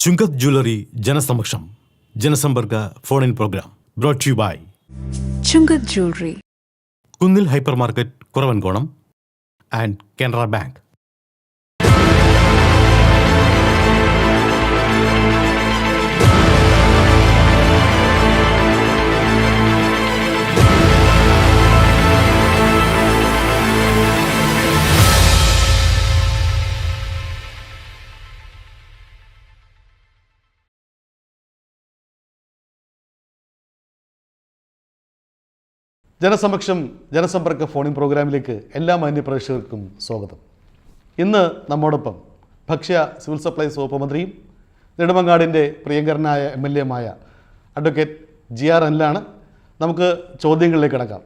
Chungath jewellery ജനസമക്ഷം ജനസമ്പർക്ക phone in programme brought you by Chungath Jewellery. Kunnil Hyper Market Kuravankonam and Canara Bank ജനസമക്ഷം ജനസമ്പർക്ക phoning പ്രോഗ്രാമിലേക്ക് എല്ലാ മാന്യപ്രേക്ഷകർക്കും സ്വാഗതം. ഇന്ന് നമ്മോടൊപ്പം ഭക്ഷ്യ സിവിൽ സപ്ലൈസ് വകുപ്പ് മന്ത്രിയും നെടുമങ്ങാടിന്റെ പ്രിയങ്കരനായ എം എൽ എമായ അഡ്വക്കേറ്റ് ജി ആർ അനിലാണ്. നമുക്ക് ചോദ്യങ്ങളിലേക്ക് കിടക്കാം.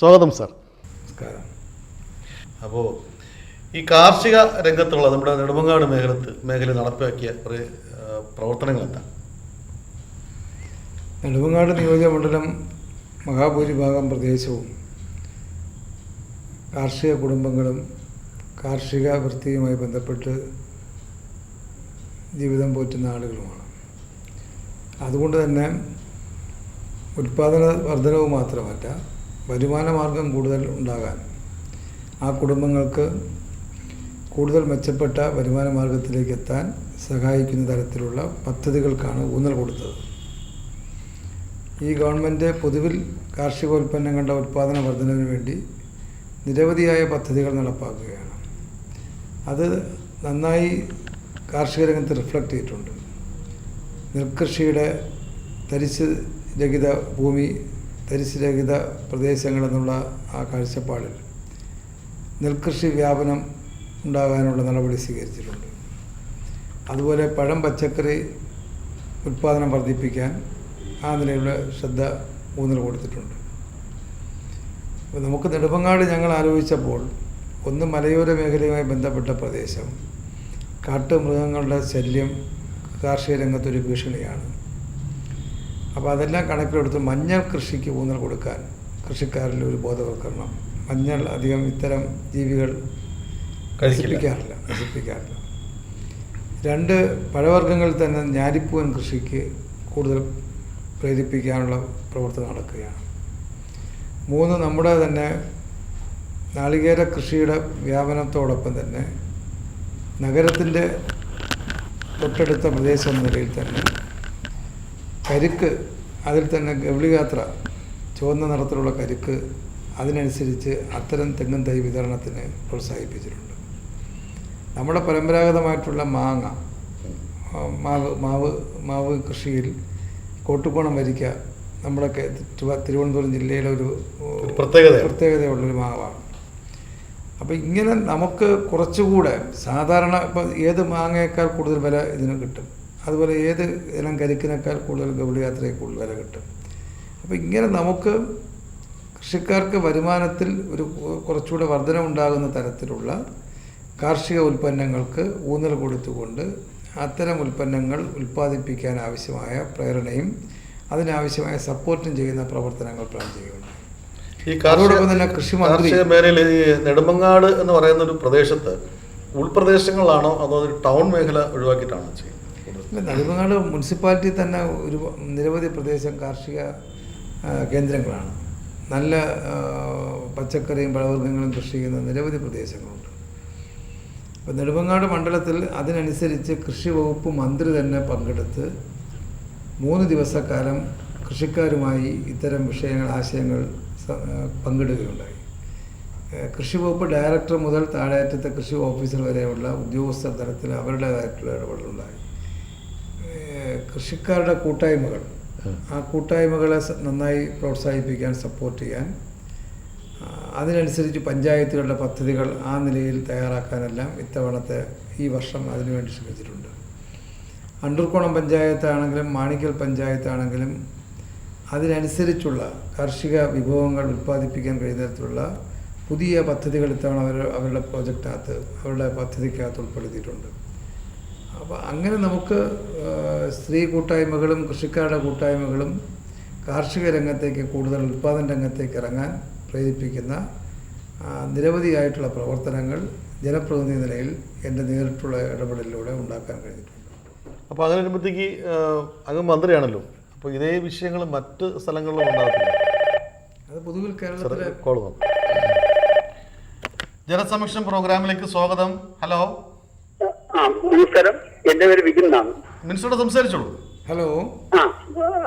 സ്വാഗതം സർ. നമസ്കാരം. അപ്പോൾ ഈ കാർഷിക രംഗത്തുള്ള നമ്മുടെ നെടുമങ്ങാട് മേഖലത്ത് മേഖല നടപ്പാക്കിയ കുറേ പ്രവർത്തനങ്ങൾ നെടുമങ്ങാട് നെടുമങ്ങാട് നിയോജകമണ്ഡലം മഹാഭൂരിഭാഗം പ്രദേശവും കാർഷിക കുടുംബങ്ങളും കാർഷിക വൃത്തിയുമായി ബന്ധപ്പെട്ട് ജീവിതം പോറ്റുന്ന ആളുകളുമാണ്. അതുകൊണ്ട് തന്നെ ഉൽപാദന വർധനവ് മാത്രമല്ല വരുമാന മാർഗം കൂടുതൽ ഉണ്ടാകാൻ ആ കുടുംബങ്ങൾക്ക് കൂടുതൽ മെച്ചപ്പെട്ട വരുമാന മാർഗത്തിലേക്ക് എത്താൻ സഹായിക്കുന്ന തരത്തിലുള്ള പദ്ധതികൾക്കാണ് ഊന്നൽ കൊടുത്തത്. ഈ ഗവൺമെന്റ് പൊതുവിൽ കാർഷികോൽപ്പന്നങ്ങളുടെ ഉൽപ്പാദന വർധനവിന് വേണ്ടി നിരവധിയായ പദ്ധതികൾ നടപ്പാക്കുകയാണ്. അത് നന്നായി കാർഷിക രംഗത്ത് റിഫ്ലക്റ്റ് ചെയ്തിട്ടുണ്ട്. നെൽകൃഷിയുടെ തരിശ് രഹിത ഭൂമി തരിശ് രഹിത പ്രദേശങ്ങളെന്നുള്ള ആ കാഴ്ചപ്പാടിൽ നെൽകൃഷി വ്യാപനം ഉണ്ടാകാനുള്ള നടപടി സ്വീകരിച്ചിട്ടുണ്ട്. അതുപോലെ പഴം പച്ചക്കറി ഉൽപ്പാദനം വർദ്ധിപ്പിക്കാൻ ആ നിലയിലുള്ള ശ്രദ്ധ ഊന്നൽ കൊടുത്തിട്ടുണ്ട്. അപ്പോൾ നമുക്ക് നെടുമങ്ങാട് ഞങ്ങൾ ആലോചിച്ചപ്പോൾ ഒന്ന് മലയോര മേഖലയുമായി ബന്ധപ്പെട്ട പ്രദേശം കാട്ടുമൃഗങ്ങളുടെ ശല്യം കാർഷിക രംഗത്തൊരു ഭീഷണിയാണ്. അപ്പോൾ അതെല്ലാം കണക്കിലെടുത്ത് മഞ്ഞൾ കൃഷിക്ക് ഊന്നൽ കൊടുക്കാൻ കൃഷിക്കാരിൽ ഒരു ബോധവൽക്കരണം. മഞ്ഞൾ അധികം ഇത്തരം ജീവികൾ കഴിപ്പിക്കാറില്ല നശിപ്പിക്കാറില്ല നശിപ്പിക്കാറില്ല. രണ്ട് പഴവർഗങ്ങളിൽ തന്നെ ഞാലിപ്പൂവൻ കൃഷിക്ക് കൂടുതൽ പ്രേരിപ്പിക്കാനുള്ള പ്രവൃത്തി നടക്കുകയാണ്. മൂന്ന് നമ്മുടെ തന്നെ നാളികേര കൃഷിയുടെ വ്യാപനത്തോടൊപ്പം തന്നെ നഗരത്തിന്റെ തൊട്ടടുത്ത പ്രദേശം എന്ന നിലയിൽ തന്നെ കരിക്ക് അതിൽ തന്നെ ഗൗളിയാത്ര ചുവന്ന നിറത്തിലുള്ള കരിക്ക് അതിനനുസരിച്ച് അത്തരം തെങ്ങും തൈ വിതരണത്തിന് പ്രോത്സാഹിപ്പിച്ചിട്ടുണ്ട്. നമ്മുടെ പരമ്പരാഗതമായിട്ടുള്ള മാങ്ങ മാവ് മാവ് മാവ് കൃഷിയിൽ കോട്ടുകോണം വരിക്ക നമ്മളൊക്കെ തിരുവനന്തപുരം ജില്ലയിലെ ഒരു പ്രത്യേകത പ്രത്യേകതയുള്ളൊരു മാവാണ്. അപ്പോൾ ഇങ്ങനെ നമുക്ക് കുറച്ചുകൂടെ സാധാരണ ഇപ്പോൾ ഏത് മാങ്ങയേക്കാൾ കൂടുതൽ വില ഇതിന് കിട്ടും? അതുപോലെ ഏത് ഇനം കരിക്കിനേക്കാൾ കൂടുതൽ ഗൗളിയാത്രയിൽ കൂടുതൽ വില കിട്ടും? അപ്പോൾ ഇങ്ങനെ നമുക്ക് കൃഷിക്കാർക്ക് വരുമാനത്തിൽ ഒരു കുറച്ചുകൂടെ വർധനമുണ്ടാകുന്ന തരത്തിലുള്ള കാർഷിക ഉൽപ്പന്നങ്ങൾക്ക് ഊന്നൽ കൊടുത്തുകൊണ്ട് അത്തരം ഉൽപ്പന്നങ്ങൾ ഉൽപ്പാദിപ്പിക്കാൻ ആവശ്യമായ പ്രേരണയും അതിനാവശ്യമായ സപ്പോർട്ടും ചെയ്യുന്ന പ്രവർത്തനങ്ങൾ പ്ലാൻ ചെയ്യുന്നുണ്ട് ഈ കാർഷികം തന്നെ കൃഷി കാർഷിക മേഖലയിൽ നെടുമങ്ങാട് എന്ന് പറയുന്ന ഒരു പ്രദേശത്ത് ഉൾപ്രദേശങ്ങളാണോ അതോ ഒരു ടൗൺ മേഖല ഒഴിവാക്കിയിട്ടാണോ ചെയ്യുന്നത്? നെടുമ്പങ്ങാട് നെടുമങ്ങാട് മുനിസിപ്പാലിറ്റി തന്നെ ഒരു നിരവധി പ്രദേശം കാർഷിക കേന്ദ്രങ്ങളാണ്. നല്ല പച്ചക്കറിയും പഴവർഗങ്ങളും കൃഷി ചെയ്യുന്ന നിരവധി പ്രദേശങ്ങളുണ്ട്. അപ്പോൾ നെടുമങ്ങാട് മണ്ഡലത്തിൽ അതിനനുസരിച്ച് കൃഷി വകുപ്പ് മന്ത്രി തന്നെ പങ്കെടുത്ത് മൂന്ന് ദിവസക്കാലം കൃഷിക്കാരുമായി ഇത്തരം വിഷയങ്ങൾ ആശയങ്ങൾ പങ്കിടുകയുണ്ടായി. കൃഷി വകുപ്പ് ഡയറക്ടർ മുതൽ താഴേറ്റത്തെ കൃഷി ഓഫീസർ വരെയുള്ള ഉദ്യോഗസ്ഥ തലത്തിൽ അവരുടേതായിട്ടുള്ള ഇടപെടലുണ്ടായി. കൃഷിക്കാരുടെ കൂട്ടായ്മകൾ ആ കൂട്ടായ്മകളെ നന്നായി പ്രോത്സാഹിപ്പിക്കാൻ സപ്പോർട്ട് ചെയ്യാൻ അതിനനുസരിച്ച് പഞ്ചായത്തുകളുടെ പദ്ധതികൾ ആ നിലയിൽ തയ്യാറാക്കാനെല്ലാം ഇത്തവണത്തെ ഈ വർഷം അതിനുവേണ്ടി ശ്രമിച്ചിട്ടുണ്ട്. അണ്ടൂർക്കോണം പഞ്ചായത്താണെങ്കിലും മാണിക്കൽ പഞ്ചായത്താണെങ്കിലും അതിനനുസരിച്ചുള്ള കാർഷിക വിഭവങ്ങൾ ഉൽപ്പാദിപ്പിക്കാൻ കഴിയുന്ന തരത്തിലുള്ള പുതിയ പദ്ധതികൾ ഇത്തവണ അവർ അവരുടെ പ്രോജക്റ്റിനകത്ത് അവരുടെ പദ്ധതിക്കകത്ത് ഉൾപ്പെടുത്തിയിട്ടുണ്ട്. അപ്പോൾ അങ്ങനെ നമുക്ക് സ്ത്രീ കൂട്ടായ്മകളും കൃഷിക്കാരുടെ കൂട്ടായ്മകളും കാർഷിക രംഗത്തേക്ക് കൂടുതൽ ഉൽപ്പാദന രംഗത്തേക്ക് ഇറങ്ങാൻ പ്രേരിപ്പിക്കുന്ന നിരവധിയായിട്ടുള്ള പ്രവർത്തനങ്ങൾ ജനപ്രതിനിധി നിലയിൽ എന്റെ നേരിട്ടുള്ള ഇടപെടലിലൂടെ ഉണ്ടാക്കാൻ കഴിഞ്ഞിട്ടുണ്ട്. അപ്പോൾ അങ്ങനെ വരുമ്പോഴത്തേക്ക് ഏഹ്, അങ്ങ് മന്ത്രിയാണല്ലോ. അപ്പോൾ ഇതേ വിഷയങ്ങൾ മറ്റ് സ്ഥലങ്ങളിലും ഉണ്ടാകത്തില്ല. അത് പൊതുവിൽ കേരളത്തിലെ കോൾ വന്നു. പ്രോഗ്രാമിലേക്ക് സ്വാഗതം. ഹലോ. ആ നമസ്കാരം. എന്റെ പേര് വിപിൻ എന്നാണ്. മിനിസ്റ്ററോട് സംസാരിച്ചോളൂ. ഹലോ. ആ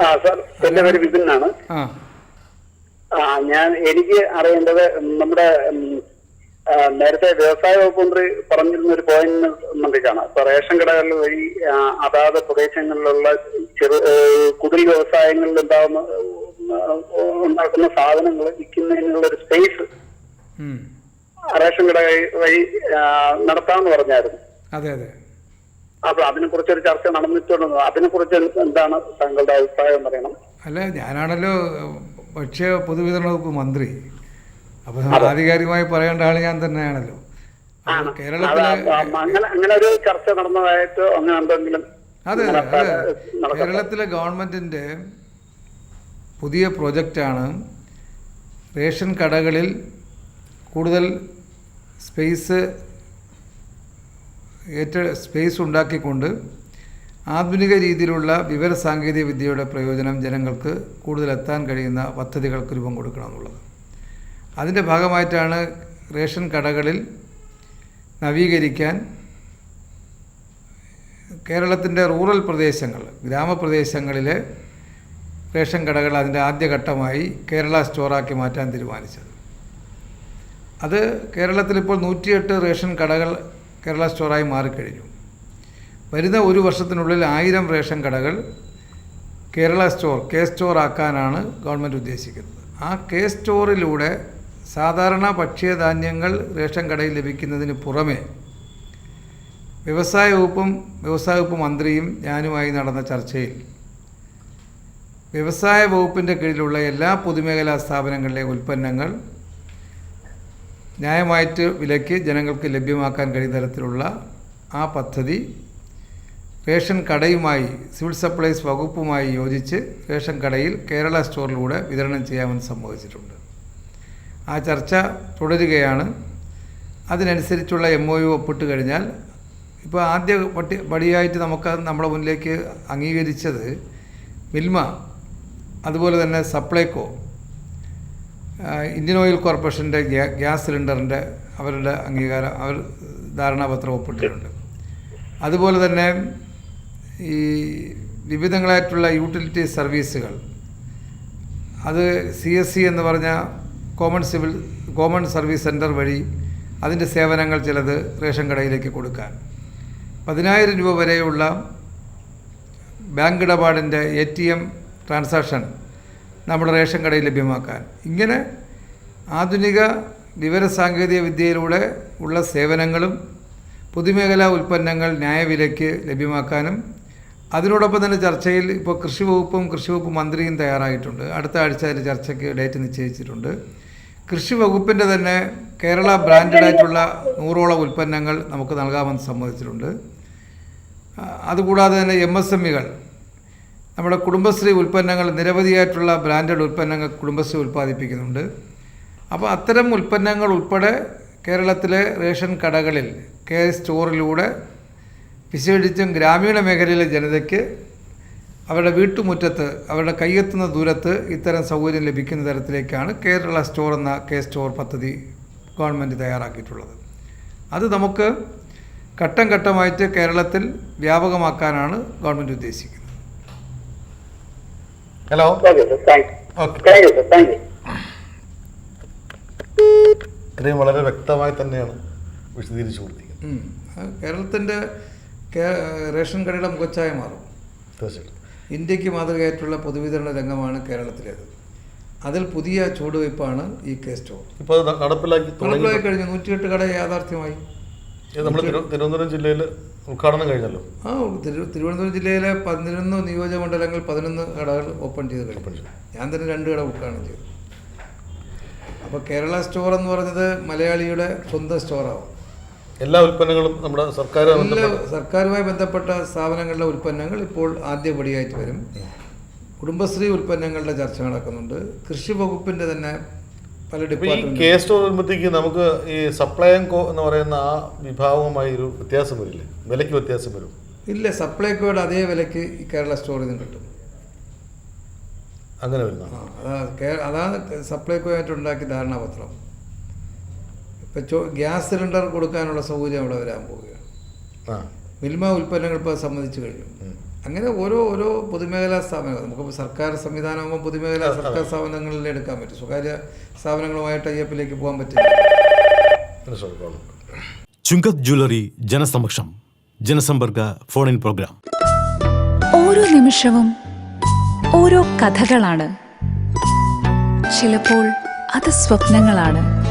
ആ സാർ എന്റെ പേര് വിപിൻ എന്നാണ്. ആ ഞാൻ എനിക്ക് അറിയേണ്ടത് നമ്മുടെ നേരത്തെ വ്യവസായ വകുപ്പ് മന്ത്രി പറഞ്ഞിരുന്ന ഒരു പോയിന്റ് മന്ത്രി കാണാം. ഇപ്പൊ റേഷൻ കടകൾ വഴി അതാത് പ്രദേശങ്ങളിലുള്ള ചെറു കുടിൽ വ്യവസായങ്ങളിൽ ഉണ്ടാകുന്ന ഉണ്ടാക്കുന്ന സാധനങ്ങൾ വിൽക്കുന്നതിനുള്ള ഒരു സ്പേസ്. റേഷൻ കട വഴി നടത്താമെന്ന് പറഞ്ഞായിരുന്നു. അതെ അതെ. അപ്പൊ അതിനെ കുറിച്ചൊരു ചർച്ച നടന്നിട്ടുണ്ടോ? അതിനെ കുറിച്ച് എന്താണ് താങ്കളുടെ അഭിപ്രായം പറയണം അല്ല ഞാനാണല്ലോ ഭക്ഷ്യ പൊതുവിതരണ വകുപ്പ് മന്ത്രി. അപ്പൊ ആധികാരികമായി പറയേണ്ട ആൾ ഞാൻ തന്നെയാണല്ലോ. കേരളത്തിലെ അങ്ങനെ അങ്ങനെ ഒരു ചർച്ച നടന്നതായിട്ട് അങ്ങനെ എന്തെങ്കിലും അതെ അതെ. കേരളത്തിലെ ഗവൺമെന്റിന്റെ പുതിയ പ്രൊജക്റ്റാണ് റേഷൻ കടകളിൽ കൂടുതൽ സ്പേസ് ഏറ്റ സ്പേസ് ഉണ്ടാക്കിക്കൊണ്ട് ആധുനിക രീതിയിലുള്ള വിവര സാങ്കേതിക വിദ്യയുടെ പ്രയോജനം ജനങ്ങൾക്ക് കൂടുതൽ എത്താൻ കഴിയുന്ന പദ്ധതികൾക്ക് രൂപം കൊടുക്കണം എന്നുള്ളത്. അതിന്റെ ഭാഗമായിട്ടാണ് റേഷൻ കടകളിൽ നവീകരിക്കാൻ കേരളത്തിന്റെ റൂറൽ പ്രദേശങ്ങൾ ഗ്രാമപ്രദേശങ്ങളിലെ റേഷൻ കടകൾ അതിന്റെ ആദ്യഘട്ടമായി കേരള സ്റ്റോറാക്കി മാറ്റാൻ തീരുമാനിച്ചത്. അത് കേരളത്തിൽ ഇപ്പോൾ നൂറ്റിയെട്ട് റേഷൻ കടകൾ കേരള സ്റ്റോറായി മാറിക്കഴിഞ്ഞു. വരുന്ന ഒരു വർഷത്തിനുള്ളിൽ ആയിരം റേഷൻ കടകൾ കേരള സ്റ്റോർ കെ സ്റ്റോർ ആക്കാനാണ് ഗവൺമെന്റ് ഉദ്ദേശിക്കുന്നത്. ആ കെ സ്റ്റോറിലൂടെ സാധാരണ ഭക്ഷ്യധാന്യങ്ങൾ റേഷൻ കടയിൽ ലഭിക്കുന്നതിന് പുറമെ വ്യവസായ വകുപ്പും വ്യവസായ വകുപ്പ് മന്ത്രിയും ഞാനുമായി നടന്ന ചർച്ചയിൽ വ്യവസായ വകുപ്പിന്റെ കീഴിലുള്ള എല്ലാ പൊതുമേഖലാ സ്ഥാപനങ്ങളിലെ ഉൽപ്പന്നങ്ങൾ ന്യായമായിട്ട് വിലയ്ക്ക് ജനങ്ങൾക്ക് ലഭ്യമാക്കാൻ കഴിയുന്ന തരത്തിലുള്ള ആ പദ്ധതി റേഷൻ കടയുമായി സിവിൽ സപ്ലൈസ് വകുപ്പുമായി യോജിച്ച് റേഷൻ കടയിൽ കേരള സ്റ്റോറിലൂടെ വിതരണം ചെയ്യാമെന്ന് സമ്മതിച്ചിട്ടുണ്ട് ആ ചർച്ച തുടരുകയാണ്. അതിനനുസരിച്ചുള്ള എം ഒ യു ഒപ്പിട്ട് കഴിഞ്ഞാൽ ഇപ്പോൾ ആദ്യ പട്ടി പടിയായിട്ട് നമുക്ക് നമ്മുടെ മുന്നിലേക്ക് അംഗീകരിച്ചത് മിൽമ അതുപോലെ തന്നെ സപ്ലൈകോ ഇന്ത്യൻ ഓയിൽ കോർപ്പറേഷന്റെ ഗ്യാ ഗ്യാസ് സിലിണ്ടറിന്റെ അവരുടെ അംഗീകാരം അവർ ധാരണാപത്രം ഒപ്പിട്ടിട്ടുണ്ട്. അതുപോലെ തന്നെ ഈ വിവിധങ്ങളായിട്ടുള്ള യൂട്ടിലിറ്റി സർവീസുകൾ. അത് സി എസ് സി എന്ന് പറഞ്ഞ common civil common service centre വഴി അതിന്റെ സേവനങ്ങൾ ചിലത് റേഷൻ കടയിലേക്ക് കൊടുക്കാൻ. പതിനായിരം രൂപ വരെയുള്ള ബാങ്ക് ഇടപാടിന്റെ എ ടി എം ട്രാൻസാക്ഷൻ നമ്മുടെ റേഷൻ കടയിൽ ലഭ്യമാക്കാൻ. ഇങ്ങനെ ആധുനിക വിവരസാങ്കേതിക വിദ്യയിലൂടെ ഉള്ള സേവനങ്ങളും പൊതുമേഖലാ ഉൽപ്പന്നങ്ങൾ ന്യായവിലയ്ക്ക് ലഭ്യമാക്കാനും അതിനോടൊപ്പം തന്നെ ചർച്ചയിൽ ഇപ്പോൾ കൃഷി വകുപ്പും കൃഷി വകുപ്പ് മന്ത്രിയും തയ്യാറായിട്ടുണ്ട്. അടുത്ത ആഴ്ച അതിന്റെ ചർച്ചയ്ക്ക് ഡേറ്റ് നിശ്ചയിച്ചിട്ടുണ്ട്. കൃഷി വകുപ്പിന്റെ തന്നെ കേരള ബ്രാൻഡഡ് ആയിട്ടുള്ള നൂറോളം ഉൽപ്പന്നങ്ങൾ നമുക്ക് നൽകാമെന്ന് സമ്മതിച്ചിട്ടുണ്ട്. അതുകൂടാതെ തന്നെ എം എസ് എം ഇകൾ നമ്മുടെ കുടുംബശ്രീ ഉൽപ്പന്നങ്ങൾ നിരവധിയായിട്ടുള്ള ബ്രാൻഡഡ് ഉൽപ്പന്നങ്ങൾ കുടുംബശ്രീ ഉൽപ്പാദിപ്പിക്കുന്നുണ്ട്. അപ്പോൾ അത്തരം ഉൽപ്പന്നങ്ങൾ ഉൾപ്പെടെ കേരളത്തിലെ റേഷൻ കടകളിൽ കെ സ്റ്റോറിലൂടെ വിശേഷിച്ചും ഗ്രാമീണ മേഖലയിലെ ജനതയ്ക്ക് അവരുടെ വീട്ടുമുറ്റത്ത് അവരുടെ കയ്യെത്തുന്ന ദൂരത്ത് ഇത്തരം സൗകര്യം ലഭിക്കുന്ന തരത്തിലേക്കാണ് കേരള സ്റ്റോർ എന്ന കെ സ്റ്റോർ പദ്ധതി ഗവൺമെന്റ് തയ്യാറാക്കിയിട്ടുള്ളത്. അത് നമുക്ക് ഘട്ടം ഘട്ടമായിട്ട് കേരളത്തിൽ വ്യാപകമാക്കാനാണ് ഗവൺമെന്റ് ഉദ്ദേശിക്കുന്നത്. ഹലോ ഇത്രയും വളരെ വ്യക്തമായി തന്നെയാണ് വിശദീകരിച്ചു കൊടുത്തിരിക്കുന്നത്. കേരളത്തിന്റെ റേഷൻ കടയുടെ മുഖച്ഛായ മാറും. തീർച്ചയായിട്ടും. ഇന്ത്യയ്ക്ക് മാതൃകയായിട്ടുള്ള പൊതുവിതരണ രംഗമാണ് കേരളത്തിലേത്. അതിൽ പുതിയ ചുവടുവയ്പ്പാണ് ഈ കെ സ്റ്റോർ. ഇപ്പോൾ നടപ്പിലാക്കി നടപ്പിലാക്കി കഴിഞ്ഞു. നൂറ്റിയെട്ട് കട യാഥാർത്ഥ്യമായി. നമ്മൾ തിരുവനന്തപുരം ജില്ലയിൽ ഉദ്ഘാടനം കഴിഞ്ഞല്ലോ? ആ തിരുവനന്തപുരം ജില്ലയിലെ പതിനൊന്ന് നിയോജകമണ്ഡലങ്ങൾ പതിനൊന്ന് കടകൾ ഓപ്പൺ ചെയ്ത് കഴിഞ്ഞു. ഞാൻ തന്നെ രണ്ട് കട ഉദ്ഘാടനം ചെയ്തു. അപ്പോൾ കേരള സ്റ്റോർ എന്ന് പറഞ്ഞത് മലയാളിയുടെ സ്വന്തം സ്റ്റോറാവും. എല്ലാ ഉൽപ്പന്നങ്ങളും നമ്മുടെ സർക്കാർ സർക്കാരുമായി ബന്ധപ്പെട്ട സ്ഥാപനങ്ങളുടെ ഉൽപ്പന്നങ്ങൾ ഇപ്പോൾ ആദ്യപടിയായിട്ട് വരും. കുടുംബശ്രീ ഉൽപ്പന്നങ്ങളുടെ ചർച്ച നടക്കുന്നുണ്ട്. കൃഷി വകുപ്പിന്റെ തന്നെ പല ഡിപ്പാർട്ട്മെന്റ് വരുമ്പോഴത്തേക്ക് നമുക്ക് ഈ സപ്ലൈ കോ എന്ന് പറയുന്ന ആ വിഭാഗവുമായി ഒരു വ്യത്യാസം വരില്ലേ? വിലയ്ക്ക് വ്യത്യാസം വരും. ഇല്ല സപ്ലൈകോയുടെ അതേ വിലയ്ക്ക് ഈ കേരള സ്റ്റോറിൽ നിന്ന് കിട്ടും. അങ്ങനെ വരുന്ന അതാണ് സപ്ലൈ കേ- അതാണ് സപ്ലൈകോയായിട്ട് ഉണ്ടാക്കിയ ധാരണാപത്രം. ഇപ്പം ചോ ഗ്യാസ് സിലിണ്ടർ കൊടുക്കാനുള്ള സൗകര്യം അവിടെ വരാൻ പോവുകയാണ്. ആ. മിൽമ ഉൽപ്പന്നങ്ങൾ ഇപ്പോൾ സമ്മതിച്ചു കഴിഞ്ഞു. അങ്ങനെ ഓരോ ഓരോ പൊതുമേഖലാ സ്ഥാപനങ്ങൾ നമുക്കിപ്പോൾ സർക്കാർ സംവിധാനമാകുമ്പോൾ പൊതുമേഖലാ സർക്കാർ സ്ഥാപനങ്ങളിൽ എടുക്കാൻ പറ്റും. സ്വകാര്യ സ്ഥാപനങ്ങളുമായിട്ട് അയ്യപ്പിലേക്ക് പോകാൻ പറ്റില്ല. ചുങ്കത് ജ്വല്ലറി ജനസമക്ഷം ജനസമ്പർക്ക ഫോൺ ഇൻ പ്രോഗ്രാം. ഓരോ നിമിഷവും ഓരോ കഥകളാണ്. ചിലപ്പോൾ അത് സ്വപ്നങ്ങളാണ്.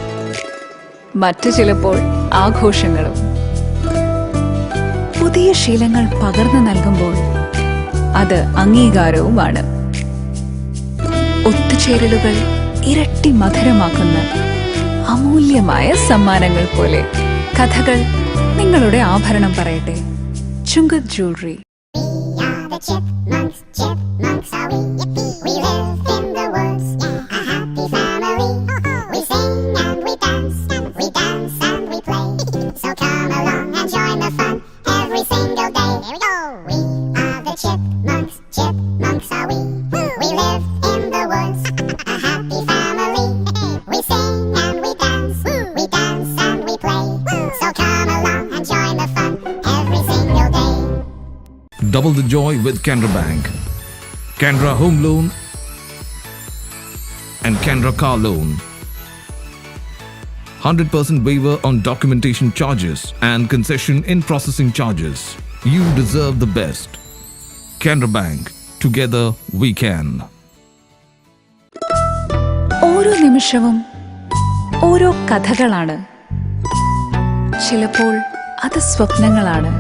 മറ്റു ചിലപ്പോൾ ആഘോഷങ്ങളും. പുതിയ ശീലങ്ങൾ പകർന്നു നൽകുമ്പോൾ അത് അംഗീകാരവുമാണ്. ഒത്തുചേരലുകൾ ഇരട്ടി മധുരമാക്കുന്ന അമൂല്യമായ സമ്മാനങ്ങൾ പോലെ. കഥകൾ നിങ്ങളുടെ ആഭരണം പറയട്ടെ. Chungath jewellery. Chipmunks, chipmunks are We Double the joy with Canara Bank. Canara Home Loan and Canara Car Loan. 100% waiver on documentation charges and concession in processing charges. You deserve the best. Canara Bank. Together we can. ഓരോ നിമിഷവും ഓരോ കഥകളാണ് ചിലപ്പോൾ അത് സ്വപ്നങ്ങളാണ്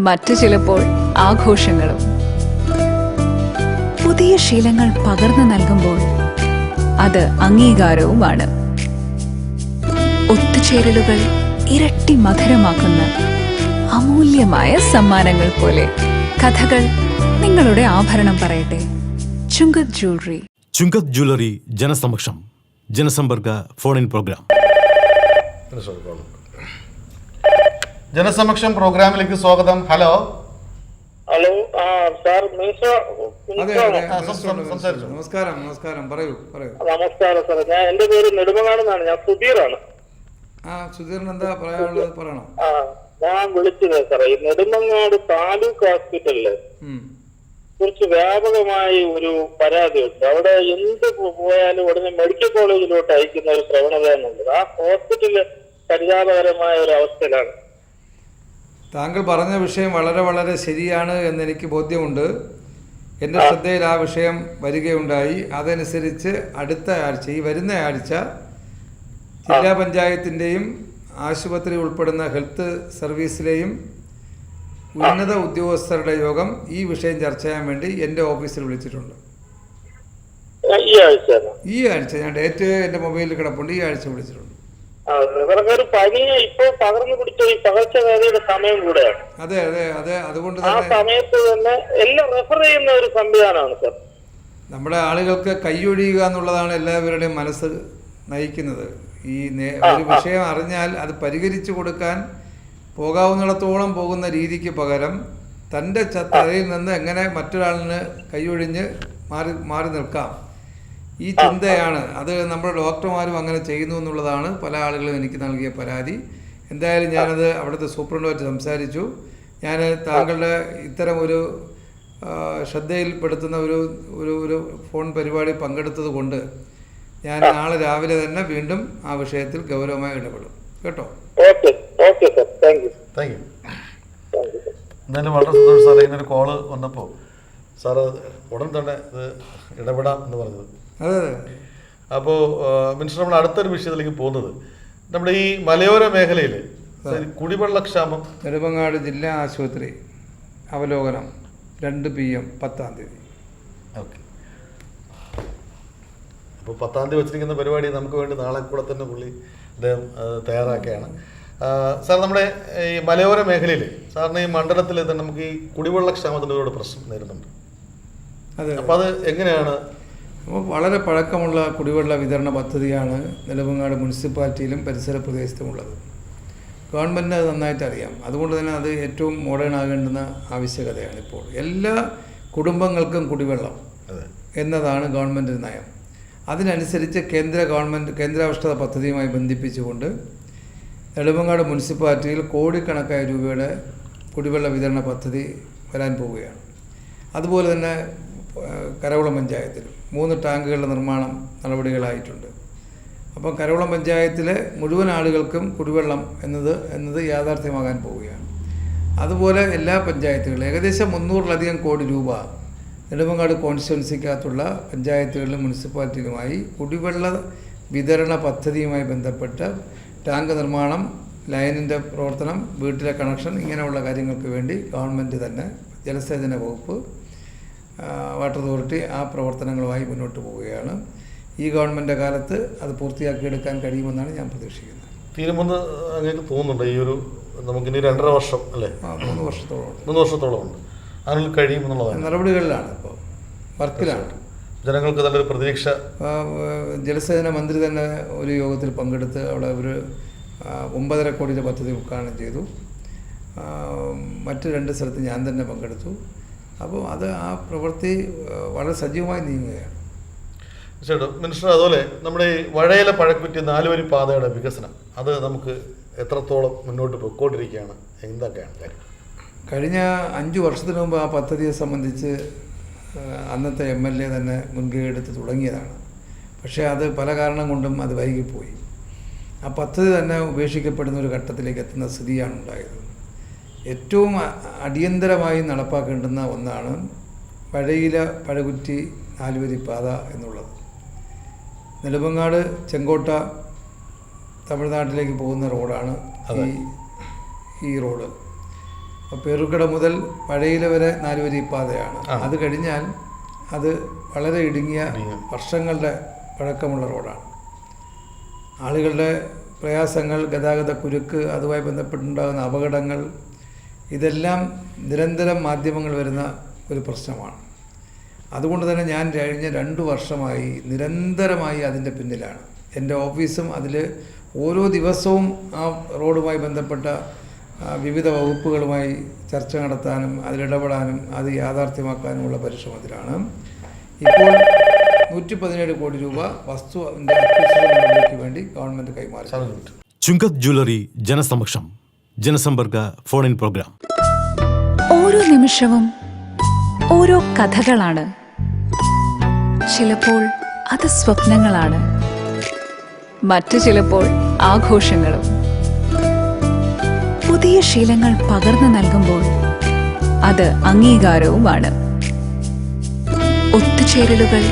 മറ്റു ചിലപ്പോൾ ആഘോഷങ്ങളും. പുതിയ ശീലങ്ങൾ പകർന്നു നൽകുമ്പോൾ അത് അംഗീകാരവുമാണ്. ഒത്തുചേരലുകൾ ഇരട്ടി മധുരമാക്കുന്ന അമൂല്യമായ സമ്മാനങ്ങൾ പോലെ കഥകൾ നിങ്ങളുടെ ആഭരണം പറയട്ടെ. ചുങ്കത് ജ്വല്ലറി. ചുങ്കത് ജ്വല്ലറി ജനസമക്ഷം. ജനസമ്പർക്ക ഫോൺ ഇൻ പ്രോഗ്രാം. ജനസമക്ഷം പ്രോഗ്രാമിലേക്ക് സ്വാഗതം. ഹലോ. ഹലോ ആ സാർ. നമസ്കാരം നമസ്കാരം പറയൂ പറയൂ. നമസ്കാരം സാർ ഞാൻ എന്റെ പേര് നെടുമങ്ങാട് എന്നാണ് ഞാൻ സുധീറാണ്. ആ സുധീറിന് എന്താ പറയാനുള്ളത്? പറയണം? ആ ഞാൻ വിളിച്ചത് സാറേ ഈ നെടുമങ്ങാട് താലൂക്ക് ഹോസ്പിറ്റലിൽ കുറച്ച് കുറിച്ച് വ്യാപകമായി ഒരു പരാതിയുണ്ട്. അവിടെ എന്ത് പോയാലും ഉടനെ മെഡിക്കൽ കോളേജിലോട്ട് അയക്കുന്ന ഒരു പ്രവണത എന്നുള്ളത് ആ ഹോസ്പിറ്റൽ പരിതാപകരമായ ഒരു അവസ്ഥയിലാണ്. താങ്കൾ പറഞ്ഞ വിഷയം വളരെ വളരെ ശരിയാണ് എന്നെനിക്ക് ബോധ്യമുണ്ട്. എന്റെ ശ്രദ്ധയിൽ ആ വിഷയം വരികയുണ്ടായി. അതനുസരിച്ച് അടുത്ത ആഴ്ച ഈ വരുന്ന ആഴ്ച ജില്ലാ പഞ്ചായത്തിന്റെയും ആശുപത്രി ഉൾപ്പെടുന്ന ഹെൽത്ത് സർവീസിലെയും ഉന്നത ഉദ്യോഗസ്ഥരുടെ യോഗം ഈ വിഷയം ചർച്ച ചെയ്യാൻ വേണ്ടി എന്റെ ഓഫീസിൽ വിളിച്ചിട്ടുണ്ട്. ഈ ആഴ്ച ഞാൻ ഡേറ്റ് എന്റെ മൊബൈലിൽ കിടപ്പുണ്ട്. ഈ ആഴ്ച വിളിച്ചിട്ടുണ്ട്. ഇവർക്ക് ഒരു പനി ഇപ്പോൾ പകർന്നു പിടിച്ച ഈ പകർച്ചവ്യാധിയുടെ സമയം കൂടെയാണ്. അതെ അതെ അതെ അതുകൊണ്ട് ആ സമയത്ത് തന്നെ എല്ലാം റെഫർ ചെയ്യുന്ന ഒരു സംവിധാനമാണ് സർ. നമ്മുടെ ആളുകൾക്ക് കൈയൊഴിയുക എന്നുള്ളതാണ് എല്ലാവരുടെയും മനസ്സ് നയിക്കുന്നത്. ഈ ഒരു വിഷയം അറിഞ്ഞാൽ അത് പരിഹരിച്ചു കൊടുക്കാൻ പോകാവുന്നിടത്തോളം പോകുന്ന രീതിക്ക് പകരം തന്റെ ചത്തറയിൽ തലയിൽ നിന്ന് എങ്ങനെ മറ്റൊരാളിന് കൈയൊഴിഞ്ഞ് മാറി മാറി നിൽക്കാം. ഈ ചിന്തയാണ്. അത് നമ്മുടെ ഡോക്ടർമാരും അങ്ങനെ ചെയ്യുന്നു എന്നുള്ളതാണ് പല ആളുകളും എനിക്ക് നൽകിയ പരാതി. എന്തായാലും ഞാനത് അവിടുത്തെ സൂപ്രണ്ടുമായിട്ട് സംസാരിച്ചു. ഞാൻ താങ്കളുടെ ഇത്തരം ഒരു ശ്രദ്ധയിൽപ്പെടുത്തുന്ന ഒരു ഒരു ഒരു ഫോൺ പരിപാടി പങ്കെടുത്തത് കൊണ്ട് ഞാൻ നാളെ രാവിലെ തന്നെ വീണ്ടും ആ വിഷയത്തിൽ ഗൗരവമായി ഇടപെടും. കേട്ടോ? എന്നാലും താങ്ക് യു. എന്തായാലും വളരെ സന്തോഷം സാറേ ഇങ്ങനെ കോൾ വന്നപ്പോൾ സാറ് ഉടൻ തന്നെ ഇത് ഇടപെടാം എന്ന് പറഞ്ഞത്. അതെ അപ്പോൾ മിനിസ്റ്റർ നമ്മൾ അടുത്തൊരു വിഷയത്തിലേക്ക് പോകുന്നത്. നമ്മുടെ ഈ മലയോര മേഖലയിൽ കുടിവെള്ളക്ഷാമം നെടുമങ്ങാട് ജില്ലാ ആശുപത്രി അവലോകനം രണ്ട് പി എം പത്താം തീയതി. ഓക്കെ. അപ്പോൾ പത്താം തീയതി വെച്ചിരിക്കുന്ന പരിപാടി നമുക്ക് വേണ്ടി നാളെ കൂടെ തന്നെ പുള്ളി അദ്ദേഹം തയ്യാറാക്കുകയാണ്. സാർ നമ്മുടെ ഈ മലയോര മേഖലയിൽ സാറിന് ഈ മണ്ഡലത്തിൽ തന്നെ നമുക്ക് ഈ കുടിവെള്ളക്ഷാമത്തിന്റെ ഒരു പ്രശ്നം നേരിടുന്നുണ്ട്. അതെ അപ്പോൾ അത് എങ്ങനെയാണ് അപ്പോൾ വളരെ പഴക്കമുള്ള കുടിവെള്ള വിതരണ പദ്ധതിയാണ് നിലവങ്ങാട് മുനിസിപ്പാലിറ്റിയിലും പരിസര പ്രദേശത്തുമുള്ളത്. ഗവൺമെന്റിന് അത് നന്നായിട്ട് അറിയാം. അതുകൊണ്ട് തന്നെ അത് ഏറ്റവും മോഡേൺ ആകേണ്ടുന്ന ആവശ്യകതയാണ് ഇപ്പോൾ. എല്ലാ കുടുംബങ്ങൾക്കും കുടിവെള്ളം എന്നതാണ് ഗവൺമെന്റ് നയം. അതിനനുസരിച്ച് കേന്ദ്ര ഗവൺമെന്റ് കേന്ദ്രാവിഷ്ഠത പദ്ധതിയുമായി ബന്ധിപ്പിച്ചുകൊണ്ട് നെടുമങ്ങാട് മുനിസിപ്പാലിറ്റിയിൽ കോടിക്കണക്കായ രൂപയുടെ കുടിവെള്ള വിതരണ പദ്ധതി വരാൻ പോവുകയാണ്. അതുപോലെ തന്നെ കരകുളം പഞ്ചായത്തിൽ മൂന്ന് ടാങ്കുകളുടെ നിർമ്മാണം നടപടികളായിട്ടുണ്ട്. അപ്പം കരകുളം പഞ്ചായത്തിലെ മുഴുവൻ ആളുകൾക്കും കുടിവെള്ളം എന്നത് എന്നത് യാഥാർത്ഥ്യമാകാൻ പോവുകയാണ്. അതുപോലെ എല്ലാ പഞ്ചായത്തുകളിലും ഏകദേശം മുന്നൂറിലധികം കോടി രൂപ നെടുമങ്ങാട് കോൺസ്റ്റിറ്റ്യുവൻസിക്കകത്തുള്ള പഞ്ചായത്തുകളിലും മുനിസിപ്പാലിറ്റിയിലുമായി കുടിവെള്ള വിതരണ പദ്ധതിയുമായി ബന്ധപ്പെട്ട് ടാങ്ക് നിർമ്മാണം ലൈനിന്റെ പ്രവർത്തനം വീട്ടിലെ കണക്ഷൻ ഇങ്ങനെയുള്ള കാര്യങ്ങൾക്ക് വേണ്ടി ഗവൺമെന്റ് തന്നെ ജലസേചന വകുപ്പ് വാട്ടർ അതോറിറ്റി ആ പ്രവർത്തനങ്ങളുമായി മുന്നോട്ട് പോവുകയാണ്. ഈ ഗവൺമെന്റ് കാലത്ത് അത് പൂർത്തിയാക്കിയെടുക്കാൻ കഴിയുമെന്നാണ് ഞാൻ പ്രതീക്ഷിക്കുന്നത്. തീരുമെന്ന് അങ്ങേക്ക് തോന്നുന്നുണ്ട്. ഈ ഒരു നമുക്കിനി രണ്ടര വർഷം അല്ലേ? മൂന്ന് വർഷത്തോളം മൂന്ന് വർഷത്തോളം ഉണ്ട്. അതിനുള്ളിൽ കഴിയുമെന്നുള്ളതാണ്. നടപടികളിലാണ് ഇപ്പോൾ വർക്കിലാണ്. ജനങ്ങൾക്ക് നല്ലൊരു പ്രതീക്ഷ. ജലസേചന മന്ത്രി തന്നെ ഒരു യോഗത്തിൽ പങ്കെടുത്ത് അവിടെ ഒരു ഒമ്പതര കോടിയുടെ പദ്ധതി ഉദ്ഘാടനം ചെയ്തു. മറ്റ് രണ്ട് സ്ഥലത്ത് ഞാൻ തന്നെ പങ്കെടുത്തു. അപ്പോൾ അത് ആ പ്രവൃത്തി വളരെ സജീവമായി നീങ്ങുകയാണ്. ചേട്ടാ മിനിസ്റ്റർ അതുപോലെ നമ്മുടെ ഈ വഴയിലെ പഴക്കുറ്റി നാലുവരി പാതയുടെ വികസനം അത് നമുക്ക് എത്രത്തോളം മുന്നോട്ട് പൊയ്ക്കൊണ്ടിരിക്കുകയാണ് എന്തൊക്കെയാണ്? കാര്യം കഴിഞ്ഞ അഞ്ച് വർഷത്തിന് മുമ്പ് ആ പദ്ധതിയെ സംബന്ധിച്ച് അന്നത്തെ എം എൽ എ തന്നെ മുൻകൈ എടുത്ത് തുടങ്ങിയതാണ്. പക്ഷേ അത് പല കാരണം കൊണ്ടും അത് വൈകിപ്പോയി. ആ പദ്ധതി തന്നെ ഉപേക്ഷിക്കപ്പെടുന്ന ഒരു ഘട്ടത്തിലേക്ക് എത്തുന്ന സ്ഥിതിയാണ് ഉണ്ടായത്. ഏറ്റവും അടിയന്തരമായി നടപ്പാക്കേണ്ടുന്ന ഒന്നാണ് പഴയില പഴകുറ്റി നാലുവരി പാത എന്നുള്ളത്. നെടുമങ്ങാട് ചെങ്കോട്ട തമിഴ്നാട്ടിലേക്ക് പോകുന്ന റോഡാണ് ഈ ഈ റോഡ്. അപ്പോൾ പേറുക്കട മുതൽ പഴയില വരെ നാലുവരി പാതയാണ് അത് കഴിഞ്ഞാൽ അത് വളരെ ഇടുങ്ങിയ വർഷങ്ങളുടെ പഴക്കമുള്ള റോഡാണ്. ആളുകളുടെ പ്രയാസങ്ങൾ ഗതാഗത കുരുക്ക് അതുമായി ബന്ധപ്പെട്ടുണ്ടാകുന്ന അപകടങ്ങൾ ഇതെല്ലാം നിരന്തരം മാധ്യമങ്ങൾ വരുന്ന ഒരു പ്രശ്നമാണ്. അതുകൊണ്ട് തന്നെ ഞാൻ കഴിഞ്ഞ രണ്ട് വർഷമായി നിരന്തരമായി അതിന്റെ പിന്നിലാണ്. എന്റെ ഓഫീസും അതിൽ ഓരോ ദിവസവും ആ റോഡുമായി ബന്ധപ്പെട്ട വിവിധ വകുപ്പുകളുമായി ചർച്ച നടത്താനും അതിലിടപെടാനും അത് യാഥാർത്ഥ്യമാക്കാനുമുള്ള പരിശ്രമത്തിലാണ് ഇപ്പോൾ നൂറ്റി പതിനേഴ് കോടി രൂപ വസ്തു വേണ്ടി ഗവൺമെന്റ് കൈമാറി. ചുങ്കത് ജ്വല്ലറി ജനസമക്ഷം. ജനസമ്പർക്ക ഫോൺ ഇൻ പ്രോഗ്രാം. ഓരോ നിമിഷവും ഓരോ കഥകളാണ്. ചിലപ്പോൾ അത് സ്വപ്നങ്ങളാണ്. മറ്റു ചിലപ്പോൾ ആഘോഷങ്ങളും. പുതിയ ശീലങ്ങൾ പകർന്നു നൽകുമ്പോൾ അത് അംഗീകാരവുമാണ്. ഒത്തുചേരലുകൾ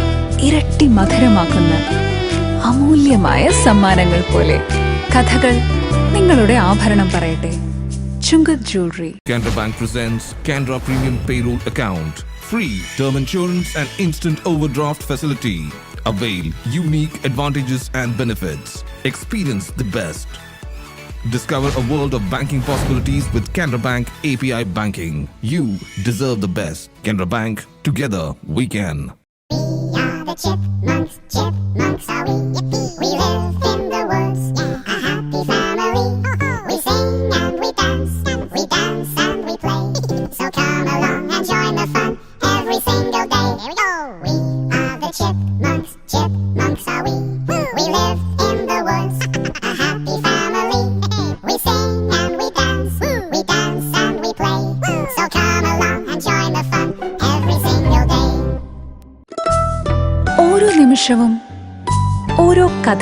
ഇരട്ടി മധുരമാക്കുന്ന അമൂല്യമായ സമ്മാനങ്ങൾ പോലെ കഥകൾ നിങ്ങളുടെ ആഭരണം പറയട്ടെ Chungath jewellery Canara Bank presents Canara Premium Payroll Account. Free term insurance and instant overdraft facility. Avail unique advantages and benefits. Experience the best. Discover a world of banking possibilities with Canara Bank API Banking. You deserve the best. Canara Bank, together we can. We are the chipmunks, chipmunks are we,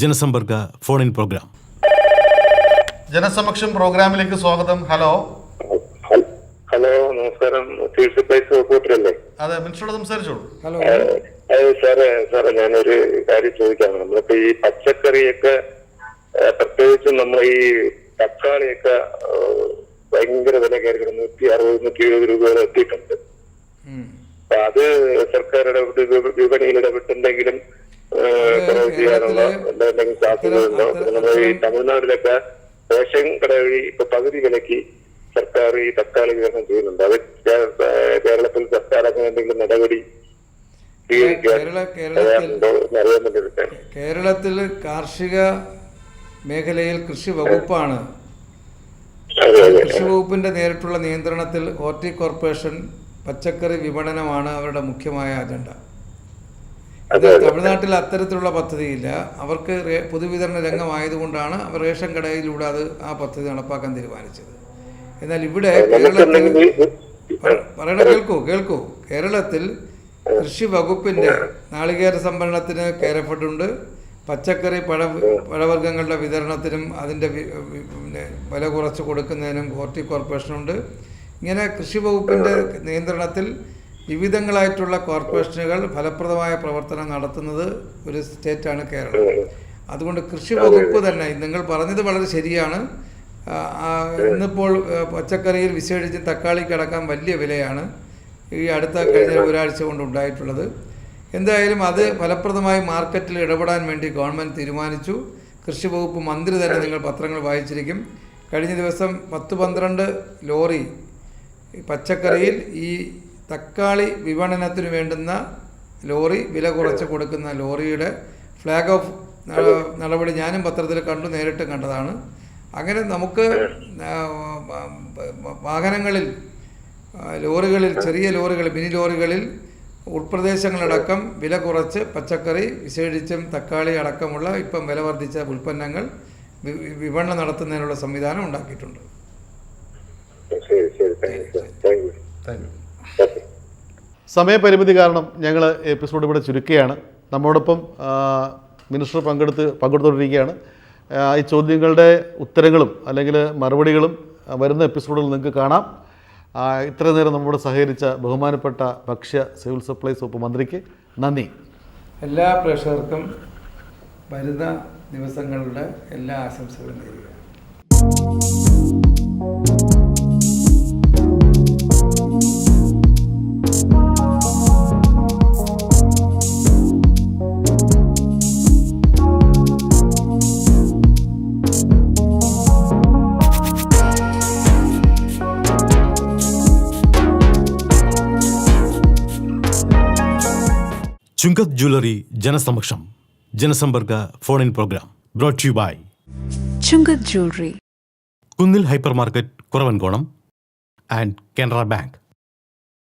ജനസമ്പർക്ക phone in programme. ജനസമക്ഷം പ്രോഗ്രാമിലേക്ക് സ്വാഗതം. Hello. Hello നമസ്കാരം. Civil supplies അതെ മിനിസ്റ്ററോട് സംസാരിച്ചോളൂ. Hello. സാറേ സാറേ ഞാനൊരു കാര്യം ചോദിക്കാണ്. നമ്മളിപ്പോ ഈ പച്ചക്കറിയൊക്കെ പ്രത്യേകിച്ച് നമ്മൾ ഈ തക്കാളിയൊക്കെ ഭയങ്കര വില കയറി നൂറ്റി അറുപത് നൂറ്റി എഴുപത് രൂപ വരെ എത്തിയിട്ടുണ്ട്. അത് സർക്കാർ ഇടപെട്ട് വിപണിയിൽ ഇടപെട്ടെന്തെങ്കിലും ഏഹ്, കുറവ് ചെയ്യാനുള്ള കേരളത്തിലെ- എന്തെങ്കിലും സാധ്യതയുണ്ടോ നമ്മുടെ ഈ തമിഴ്നാട്ടിലൊക്കെ റേഷൻ കട വഴി ഇപ്പൊ പകുതി വിലക്ക് സർക്കാർ ഈ തക്കാളി വിതരണം ചെയ്യുന്നുണ്ട്. അത് കേരളത്തിൽ സർക്കാർ അങ്ങനെ എന്തെങ്കിലും നടപടി കേരള കേരളത്തിൽ കാർഷിക മേഖലയിൽ കൃഷി വകുപ്പാണ്. കൃഷി വകുപ്പിന്റെ നേരിട്ടുള്ള നിയന്ത്രണത്തിൽ ഹോർട്ടി കോർപ്പറേഷൻ പച്ചക്കറി വിപണനമാണ് അവരുടെ മുഖ്യമായ അജണ്ട. തമിഴ്നാട്ടിൽ അത്തരത്തിലുള്ള പദ്ധതിയില്ല. അവർക്ക് പൊതുവിതരണ രംഗമായതുകൊണ്ടാണ് അവർ റേഷൻ കടയിലൂടെ അത് ആ പദ്ധതി നടപ്പാക്കാൻ തീരുമാനിച്ചത്. എന്നാൽ ഇവിടെ കേരളത്തിൽ പറയണ കേൾക്കൂ കേൾക്കൂ. കേരളത്തിൽ കൃഷി വകുപ്പിന്റെ നാളികേര സംഭരണത്തിന് കേരഫുണ്ട് പച്ചക്കറി പഴ പഴവർഗങ്ങളുടെ വിതരണത്തിനും അതിന്റെ പിന്നെ വില കുറച്ച് കൊടുക്കുന്നതിനും ഹോർട്ടി കോർപ്പറേഷനുണ്ട് ഇങ്ങനെ കൃഷി വകുപ്പിന്റെ നിയന്ത്രണത്തിൽ വിവിധങ്ങളായിട്ടുള്ള കോർപ്പറേഷനുകൾ ഫലപ്രദമായ പ്രവർത്തനം നടത്തുന്നത് ഒരു സ്റ്റേറ്റാണ് കേരളം. അതുകൊണ്ട് കൃഷി വകുപ്പ് തന്നെ നിങ്ങൾ പറഞ്ഞത് വളരെ ശരിയാണ്. ഇന്നിപ്പോൾ പച്ചക്കറിയിൽ വിശേഷിച്ച് തക്കാളി കിടക്കാൻ വലിയ വിലയാണ് ഈ അടുത്ത കഴിഞ്ഞ ഒരാഴ്ച കൊണ്ട് ഉണ്ടായിട്ടുള്ളത്. എന്തായാലും അത് ഫലപ്രദമായി മാർക്കറ്റിൽ ഇടപെടാൻ വേണ്ടി ഗവൺമെന്റ് തീരുമാനിച്ചു. കൃഷി വകുപ്പ് മന്ത്രി തന്നെ നിങ്ങൾ പത്രങ്ങൾ വായിച്ചിരിക്കും. കഴിഞ്ഞ ദിവസം പത്ത് പന്ത്രണ്ട് ലോറി പച്ചക്കറിയിൽ ഈ തക്കാളി വിപണനത്തിന് വേണ്ടുന്ന ലോറി വില കുറച്ച് കൊടുക്കുന്ന ലോറിയുടെ ഫ്ലാഗ് ഓഫ് നടപടി ഞാനും പത്രത്തിൽ കണ്ടു നേരിട്ട് കണ്ടതാണ്. അങ്ങനെ നമുക്ക് വാഹനങ്ങളിൽ ലോറികളിൽ ചെറിയ ലോറികൾ മിനി ലോറികളിൽ ഉൾപ്രദേശങ്ങളടക്കം വില കുറച്ച് പച്ചക്കറി വിശേഷിച്ചും തക്കാളി അടക്കമുള്ള ഇപ്പം വില വർദ്ധിച്ച ഉൽപ്പന്നങ്ങൾ വിപണനം നടത്തുന്നതിനുള്ള സംവിധാനം ഉണ്ടാക്കിയിട്ടുണ്ട്. ശരി ശരി. താങ്ക് യു താങ്ക് സമയപരിമിതി കാരണം ഞങ്ങൾ എപ്പിസോഡ് ഇവിടെ ചുരുക്കുകയാണ്. നമ്മോടൊപ്പം മിനിസ്റ്റർ പങ്കെടുത്ത് പങ്കെടുത്തുകൊണ്ടിരിക്കുകയാണ് ഈ ചോദ്യങ്ങളുടെ ഉത്തരങ്ങളും അല്ലെങ്കിൽ മറുപടികളും വരുന്ന എപ്പിസോഡിൽ നിങ്ങൾക്ക് കാണാം. ഇത്ര നേരം നമ്മോട് സഹകരിച്ച ബഹുമാനപ്പെട്ട ഭക്ഷ്യ സിവിൽ സപ്ലൈസ് വകുപ്പ് മന്ത്രിക്ക് നന്ദി. എല്ലാ പ്രേക്ഷകർക്കും വരുന്ന ദിവസങ്ങളുടെ എല്ലാ ആശംസകളും നേരുക. ചുങ്കത് ജ്വല്ലറി ജനസമക്ഷം ജനസമ്പർക്ക phone in programme brought you by Chungath jewellery. Kunnil hyper market Kuravankonam and Canara bank